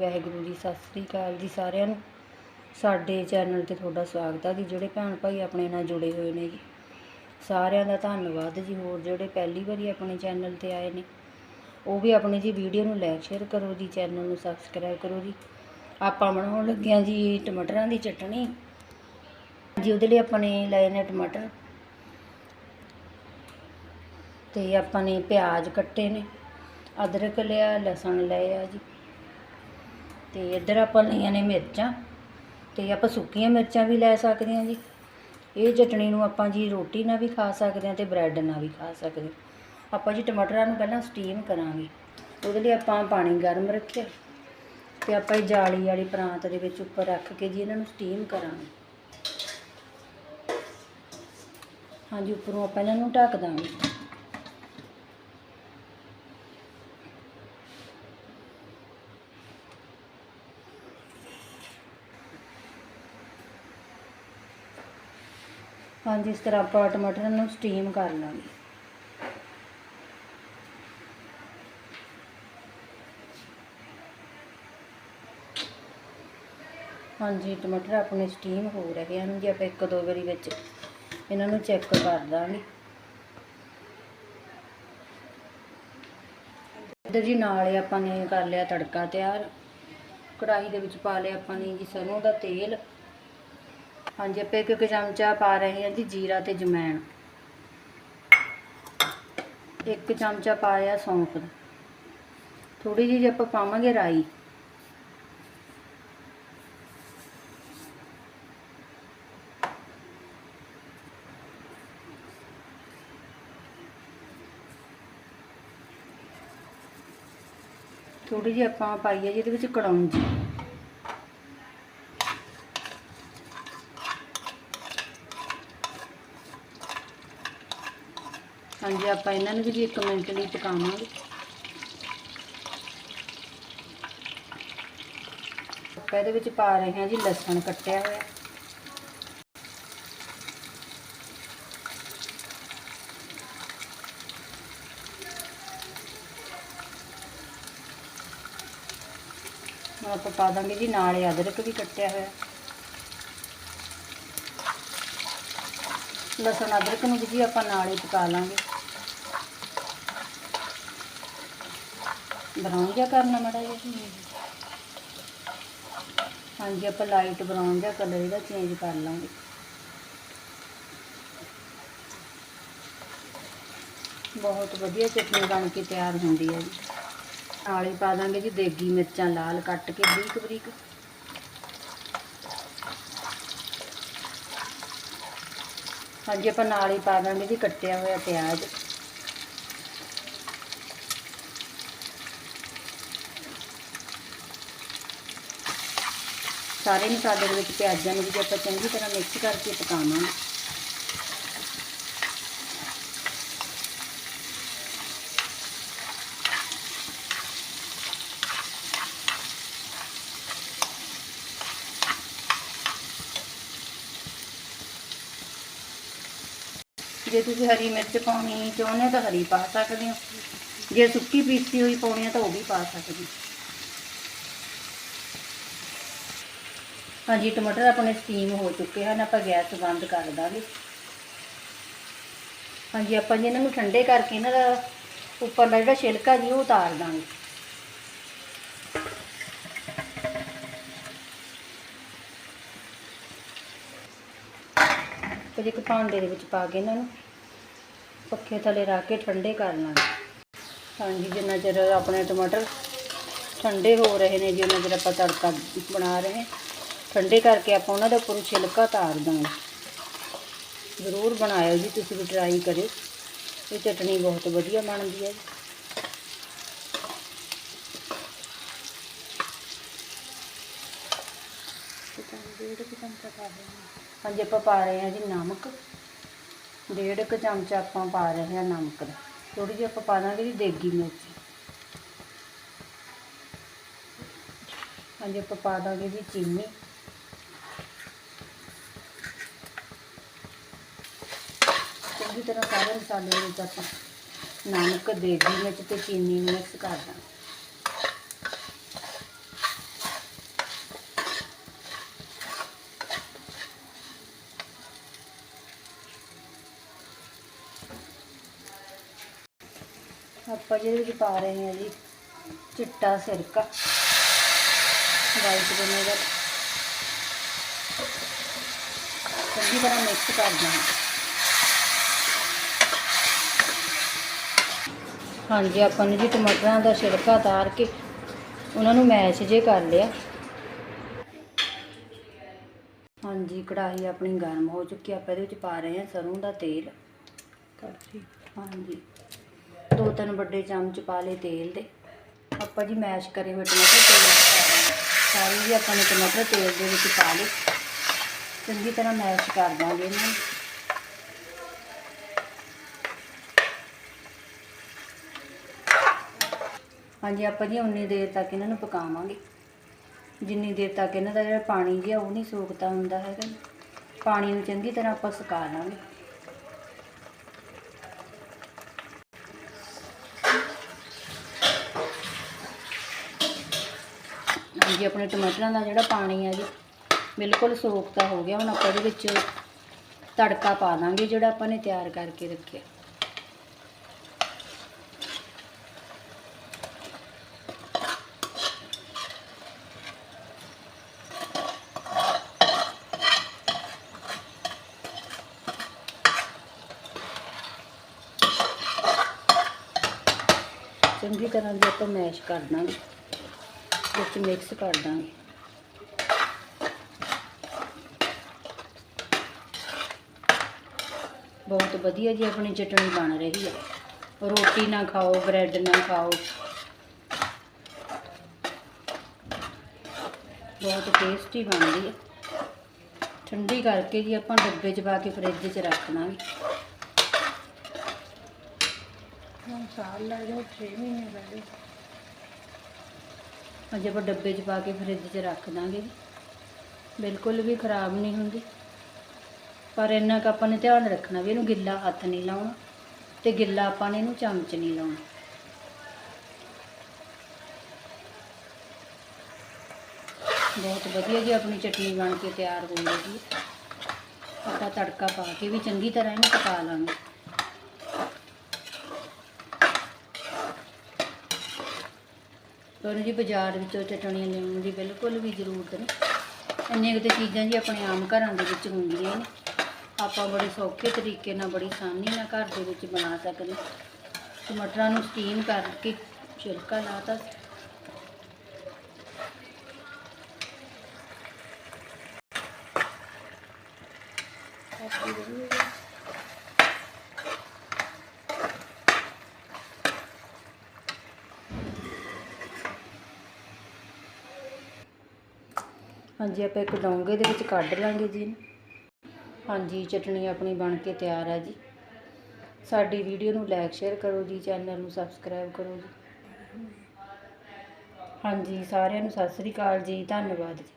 ਵਾਹਿਗੁਰੂ ਜੀ, ਸਤਿ ਸ੍ਰੀ ਅਕਾਲ ਜੀ ਸਾਰਿਆਂ ਨੂੰ। ਸਾਡੇ ਚੈਨਲ ਤੇ ਤੁਹਾਡਾ ਸਵਾਗਤ ਹੈ ਜੀ, ਜਿਹੜੇ ਭੈਣ ਭਾਈ ਆਪਣੇ ਨਾਲ ਜੁੜੇ ਹੋਏ ਨੇ ਜੀ। ਸਾਰਿਆਂ ਦਾ ਧੰਨਵਾਦ ਜੀ, ਹੋਰ ਜਿਹੜੇ ਪਹਿਲੀ ਵਾਰੀ ਆਪਣੇ ਚੈਨਲ ਤੇ ਆਏ ਨੇ, ਉਹ ਵੀ ਆਪਣੀ ਜੀ ਵੀਡੀਓ ਨੂੰ ਲਾਈਕ, ਸ਼ੇਅਰ ਕਰੋ ਜੀ, ਚੈਨਲ ਨੂੰ ਸਬਸਕ੍ਰਾਈਬ ਕਰੋ ਜੀ। ਆਪਾਂ ਬਣਾਉਣ ਲੱਗੇ ਹਾਂ ਜੀ ਟਮਾਟਰਾਂ ਦੀ ਚਟਣੀ। ਜੀ, ਉਹਦੇ ਲਈ ਆਪਾਂ ਨੇ ਲਏ ਨੇ ਟਮਾਟਰ। ਤੇ ਆਪਾਂ ਨੇ ਪਿਆਜ਼ ਕੱਟੇ ਨੇ, ਅਦਰਕ ਲਿਆ, ਲਸਣ ਲਿਆ ਜੀ। ਤੇ ਇੱਧਰ ਆਪਾਂ ਲਈਆਂ ਨੇ ਮਿਰਚਾਂ ਤੇ ਆਪਾਂ ਸੁੱਕੀਆਂ ਮਿਰਚਾਂ ਵੀ ਲੈ ਸਕਦੇ ਹਾਂ ਜੀ। ਇਹ ਚਟਣੀ ਨੂੰ ਆਪਾਂ ਜੀ ਰੋਟੀ ਨਾਲ ਵੀ ਖਾ ਸਕਦੇ ਹਾਂ ਤੇ ਬ੍ਰੈਡ ਨਾਲ ਵੀ ਖਾ ਸਕਦੇ ਹਾਂ। ਆਪਾਂ ਜੀ ਟਮਾਟਰਾਂ ਨੂੰ ਪਹਿਲਾਂ ਸਟੀਮ ਕਰਾਂਗੇ। ਉਹਦੇ ਲਈ ਆਪਾਂ ਪਾਣੀ ਗਰਮ ਰੱਖਿਆ ਤੇ ਆਪਾਂ ਇਹ ਜਾਲੀ ਵਾਲੀ ਪ੍ਰਾਂਤ ਦੇ ਵਿੱਚ ਉੱਪਰ ਰੱਖ ਕੇ ਜੀ ਇਹਨਾਂ ਨੂੰ ਸਟੀਮ ਕਰਾਂਗੇ। ਹਾਂਜੀ, ਉੱਪਰੋਂ ਆਪਾਂ ਇਹਨਾਂ ਨੂੰ ਢੱਕ ਦਾਂਗੇ। ਹਾਂਜੀ, ਇਸ ਤਰ੍ਹਾਂ ਆਪਾਂ ਟਮਾਟਰ ਨੂੰ ਸਟੀਮ ਕਰ ਲਾਂਗੇ। ਹਾਂਜੀ, ਟਮਾਟਰ ਆਪਣੇ ਸਟੀਮ ਹੋ ਰਹੇ ਹਨ ਜੀ, ਆਪਾਂ ਇੱਕ ਦੋ ਵਾਰੀ ਵਿੱਚ ਇਹਨਾਂ ਨੂੰ ਚੈੱਕ ਕਰ ਦਾਂਗੇ ਇੱਧਰ ਜੀ ਨਾਲ ਆਪਾਂ ਨੇ ਕਰ ਲਿਆ ਤੜਕਾ ਤਿਆਰ। ਕੜਾਹੀ ਦੇ ਵਿੱਚ ਪਾ ਲਿਆ ਆਪਾਂ ਨੇ ਜੀ ਸਰੋਂ ਦਾ ਤੇਲ। ਹਾਂਜੀ, ਆਪਾਂ ਇੱਕ ਇੱਕ ਚਮਚਾ ਪਾ ਰਹੇ ਹਾਂ ਜੀ ਜੀਰਾ ਤੇ ਜਮੈਣ। ਇੱਕ ਚਮਚਾ ਪਾਇਆ ਸੌਂਫ ਦਾ। ਥੋੜੀ ਜਿਹੀ ਆਪਾਂ ਪਾਵਾਂਗੇ ਰਾਈ। ਥੋੜੀ ਜਿਹੀ ਆਪਾਂ ਪਾਈਏ ਜਿਹਦੇ ਵਿੱਚ ਕੜੌਂਜੀ। ਹਾਂਜੀ ਆਪਾਂ ਇਹਨਾਂ ਨੂੰ ਵੀ ਜੀ 1 ਮਿੰਟ ਲਈ ਪਕਾਵਾਂਗੇ। ਆਪਾਂ ਇਹਦੇ ਵਿੱਚ ਪਾ ਰਹੇ ਹਾਂ ਜੀ ਲਸਣ ਕੱਟਿਆ ਹੋਇਆ। ਹੁਣ ਆਪਾਂ ਪਾ ਦਾਂਗੇ ਜੀ ਨਾਲੇ ਅਦਰਕ ਵੀ ਕੱਟਿਆ ਹੋਇਆ। ਲਸਣ ਅਦਰਕ ਨੂੰ ਵੀ ਜੀ ਆਪਾਂ ਨਾਲੇ ਹੀ ਪਕਾ ਲਾਂਗੇ। ਬਰਾਊਨ ਜਿਹਾ ਕਰਨਾ ਮੜਾ ਜਿਹਾ। ਹਾਂਜੀ, ਆਪਾਂ ਲਾਈਟ ਬਰਾਊਨ ਜਿਹਾ ਕਲਰ ਇਹਦਾ ਚੇਂਜ ਕਰ ਲਾਂਗੇ। ਬਹੁਤ ਵਧੀਆ ਚਟਨੀ ਬਣ ਕੇ ਤਿਆਰ ਹੁੰਦੀ ਹੈ ਜੀ। ਨਾਲੇ ਪਾ ਦਾਂਗੇ ਜੀ ਦੇਗੀ ਮਿਰਚਾਂ ਲਾਲ ਕੱਟ ਕੇ ਬਰੀਕ ਬਰੀਕ। ਹਾਂਜੀ, ਆਪਾਂ ਨਾਲ ਹੀ ਪਾ ਦਾਂਗੇ ਜੀ ਕੱਟਿਆ ਹੋਇਆ ਪਿਆਜ਼। ਸਾਰੇ ਮਸਾਲੇ ਦੇ ਵਿੱਚ ਪਿਆਜ਼ਾਂ ਨੂੰ ਵੀ ਆਪਾਂ ਚੰਗੀ ਤਰ੍ਹਾਂ ਮਿਕਸ ਕਰਕੇ ਪਕਾਵਾਂਗੇ। ਜੇ ਤੁਸੀਂ ਹਰੀ ਮਿਰਚ ਪਾਉਣੀ ਚਾਹੁੰਦੇ ਤਾਂ ਹਰੀ ਪਾ ਸਕਦੇ ਹੋ। ਜੇ ਸੁੱਕੀ ਪੀਸੀ ਹੋਈ ਪਾਉਣੀ ਹੈ ਤਾਂ ਉਹ ਵੀ ਪਾ ਸਕਦੇ ਹੋ। ਹਾਂਜੀ, ਟਮਾਟਰ ਆਪਣੇ ਸਟੀਮ ਹੋ ਚੁੱਕੇ ਹਨ, ਆਪਾਂ ਗੈਸ ਬੰਦ ਕਰ ਦਾਂਗੇ। ਹਾਂਜੀ, ਆਪਾਂ ਜੀ ਇਹਨਾਂ ਨੂੰ ਠੰਡੇ ਕਰਕੇ ਇਹਨਾਂ ਦਾ ਉੱਪਰ ਦਾ ਜਿਹੜਾ ਛਿਲਕਾ ਜੀ, ਉਹ ਉਤਾਰ ਦਾਂਗੇ। ਫਿਰ ਇੱਕ ਭਾਂਡੇ ਦੇ ਵਿੱਚ ਪਾ ਕੇ ਇਹਨਾਂ ਨੂੰ ਪੱਖੇ ਥੱਲੇ ਰੱਖ ਕੇ ਠੰਡੇ ਕਰ ਲਾਂਗੇ। ਹਾਂਜੀ, ਜਿੰਨਾ ਚਿਰ ਆਪਣੇ ਟਮਾਟਰ ਠੰਡੇ ਹੋ ਰਹੇ ਨੇ, ਜਿੰਨਾ ਚਿਰ ਆਪਾਂ ਤੜਕਾ ਬਣਾ ਰਹੇ। ਹਾਂ ਠੰਡੇ ਕਰਕੇ ਆਪਾਂ ਉਹਨਾਂ ਦੇ ਉੱਪਰੋਂ ਛਿਲਕਾ ਤਾਰ ਦਾਂਗੇ ਜ਼ਰੂਰ ਬਣਾਇਓ ਜੀ, ਤੁਸੀਂ ਵੀ ਟਰਾਈ ਕਰਿਓ। ਇਹ ਚਟਣੀ ਬਹੁਤ ਵਧੀਆ ਬਣਦੀ ਹੈ ਜੀ। ਹਾਂਜੀ, ਆਪਾਂ ਪਾ ਰਹੇ ਹਾਂ ਜੀ ਨਮਕ। ਡੇਢ ਕੁ ਚਮਚਾ ਆਪਾਂ ਪਾ ਰਹੇ ਹਾਂ ਨਮਕ ਦਾ। ਥੋੜੀ ਜਿਹੀ ਆਪਾਂ ਪਾ ਦਾਂਗੇ ਜੀ ਦੇਗੀ ਮਿਰਚ। ਹਾਂਜੀ, ਆਪਾਂ ਪਾ ਦਾਂਗੇ ਜੀ ਚੀਨੀ। अच्छी ਤਰ੍ਹਾਂ ਸਾਰੇ ਮਸਾਲੇ ਵਿੱਚ ਆਪਾਂ ਨਮਕ ਦੇਗੀ ਮਿਰਚ ਤੇ ਚੀਨੀ ਨੂੰ ਮਿਕਸ ਕਰ ਦਾਂ ਆਪਾਂ ਜਿਹਦੇ ਵਿੱਚ ਪਾ ਰਹੇ ਹਾਂ ਜੀ ਚਿੱਟਾ ਸਿਰਕਾ ਵਾਈਟ ਵਿਨੇਗਰ ਚੰਗੀ ਤਰ੍ਹਾਂ ਮਿਕਸ ਕਰ ਦਾਂ ਹਾਂਜੀ ਆਪਾਂ ਨੇ ਜੀ ਟਮਾਟਰਾਂ ਦਾ ਛਿਲਕਾ ਉਤਾਰ ਕੇ ਉਹਨਾਂ ਨੂੰ ਮੈਸ਼ ਜੇ ਕਰ ਲਿਆ। ਹਾਂਜੀ ਕੜਾਹੀ ਆਪਣੀ ਗਰਮ ਹੋ ਚੁੱਕੀ ਆਪਾਂ ਇਹਦੇ ਵਿੱਚ ਪਾ ਰਹੇ ਹਾਂ ਸਰੋਂ ਦਾ ਤੇਲ। ਕਾਫੀ ਹਾਂਜੀ ਦੋ ਤਿੰਨ ਵੱਡੇ ਚਮਚ ਪਾ ਲਏ ਤੇਲ ਦੇ। ਆਪਾਂ ਜੀ ਮੈਸ਼ ਕਰੇ ਹੋਏ ਟਮਾਟਰ ਤੇਲ। ਸਾਰੇ ਜੀ ਆਪਾਂ ਨੇ ਟਮਾਟਰ ਤੇਲ ਦੇ ਵਿੱਚ ਪਾ ਲਏ। ਚੰਗੀ ਤਰ੍ਹਾਂ ਮੈਸ਼ ਕਰ ਦਾਂਗੇ ਇਹਨਾਂ ਹਾਂਜੀ, ਆਪਾਂ ਜੀ ਉਨੀ ਦੇਰ ਤੱਕ ਇਹਨਾਂ ਨੂੰ ਪਕਾਵਾਂਗੇ। ਜਿੰਨੀ ਦੇਰ ਤੱਕ ਇਹਨਾਂ ਦਾ ਜਿਹੜਾ ਪਾਣੀ ਜਿਹਾ ਉਹ ਨਹੀਂ ਸੋਖਦਾ ਹੁੰਦਾ ਹੈਗਾ ਪਾਣੀ ਨੂੰ ਚੰਗੀ ਤਰ੍ਹਾਂ ਆਪਾਂ ਸੁਕਾ ਲਾਂਗੇ। ਹਾਂਜੀ, ਆਪਣੇ ਟਮਾਟਰਾਂ ਦਾ ਜਿਹੜਾ ਪਾਣੀ ਹੈ ਜੀ, ਬਿਲਕੁਲ ਸੋਖਤਾ ਹੋ ਗਿਆ। ਹੁਣ ਆਪਾਂ ਇਹਦੇ ਵਿੱਚ ਤੜਕਾ ਪਾ ਦਾਂਗੇ ਜਿਹੜਾ ਆਪਾਂ ਨੇ ਤਿਆਰ ਕਰਕੇ ਰੱਖਿਆ। ਚੰਗੀ ਤਰ੍ਹਾਂ ਜੇ ਆਪਾਂ ਮੈਸ਼ ਕਰ ਦਾਂਗੇ, ਵਿੱਚ ਮਿਕਸ ਕਰ ਦਾਂਗੇ। ਬਹੁਤ ਵਧੀਆ ਜੀ ਆਪਣੀ ਚਟਣੀ ਬਣ ਰਹੀ ਹੈ ਰੋਟੀ ਨਾ ਖਾਓ, ਬ੍ਰੈਡ ਨਾ ਖਾਓ। ਬਹੁਤ ਟੇਸਟੀ ਬਣਦੀ ਹੈ ਠੰਡੀ ਕਰਕੇ ਜੀ ਆਪਾਂ ਡੱਬੇ 'ਚ ਪਾ ਕੇ ਫਰਿੱਜ 'ਚ ਰੱਖ ਦਾਂਗੇ। ਹੁਣ ਸਾਲ ਲੱਗ ਜਾਓ 6 ਮਹੀਨੇ ਪਹਿਲੇ ਅੱਜ ਆਪਾਂ ਡੱਬੇ 'ਚ ਪਾ ਕੇ ਫਰਿੱਜ 'ਚ ਰੱਖ ਦਾਂਗੇ। ਜੀ ਬਿਲਕੁਲ ਵੀ ਖਰਾਬ ਨਹੀਂ ਹੁੰਦੀ। ਪਰ ਇੰਨਾ ਕੁ ਆਪਾਂ ਨੇ ਧਿਆਨ ਰੱਖਣਾ ਵੀ ਇਹਨੂੰ ਗਿੱਲਾ ਹੱਥ ਨਹੀਂ ਲਾਉਣਾ ਤੇ ਗਿੱਲਾ ਆਪਾਂ ਨੇ ਇਹਨੂੰ ਚਮਚ ਨਹੀਂ ਲਾਉਣਾ। ਬਹੁਤ ਵਧੀਆ ਜੀ ਆਪਣੀ ਚਟਨੀ ਬਣ ਕੇ ਤਿਆਰ ਹੋ ਗਈ ਹੈ ਆਪਾਂ ਤੜਕਾ ਪਾ ਕੇ ਵੀ ਚੰਗੀ ਤਰ੍ਹਾਂ ਇਹਨੂੰ ਪਕਾ ਲਾਂਗੇ। ਤੁਹਾਨੂੰ ਜੀ ਬਾਜ਼ਾਰ ਵਿੱਚੋਂ ਚਟਣੀਆਂ ਲਿਆਉਣ ਦੀ ਬਿਲਕੁਲ ਵੀ ਜ਼ਰੂਰਤ ਨਹੀਂ। ਇੰਨੀਆਂ ਕੁ ਚੀਜ਼ਾਂ ਜੀ ਆਪਣੇ ਆਮ ਘਰਾਂ ਦੇ ਵਿੱਚ ਹੁੰਦੀਆਂ ਨੇ। ਆਪਾਂ ਬੜੇ ਸੌਖੇ ਤਰੀਕੇ ਨਾਲ ਬੜੀ ਆਸਾਨੀ ਨਾਲ ਘਰ ਦੇ ਵਿੱਚ ਬਣਾ ਸਕਦੇ ਟਮਾਟਰਾਂ ਨੂੰ ਸਟੀਮ ਕਰਕੇ ਛਿਲਕਾ ਲਾਤਾ ਕਾਫੀ ਵਧੀਆ ਹਾਂਜੀ, ਆਪਾਂ ਇੱਕ ਡੋਂਗੇ ਦੇ ਵਿੱਚ ਕੱਢ ਲਾਂਗੇ ਜੀ ਇਹਨੂੰ। ਹਾਂਜੀ, ਚਟਣੀ ਆਪਣੀ ਬਣ ਕੇ ਤਿਆਰ ਹੈ ਜੀ। ਸਾਡੀ ਵੀਡੀਓ ਨੂੰ ਲਾਈਕ ਸ਼ੇਅਰ ਕਰੋ ਜੀ ਚੈਨਲ ਨੂੰ ਸਬਸਕ੍ਰਾਈਬ ਕਰੋ ਜੀ। ਹਾਂਜੀ, ਸਾਰਿਆਂ ਨੂੰ ਸਤਿ ਸ੍ਰੀ ਅਕਾਲ ਜੀ, ਧੰਨਵਾਦ ਜੀ।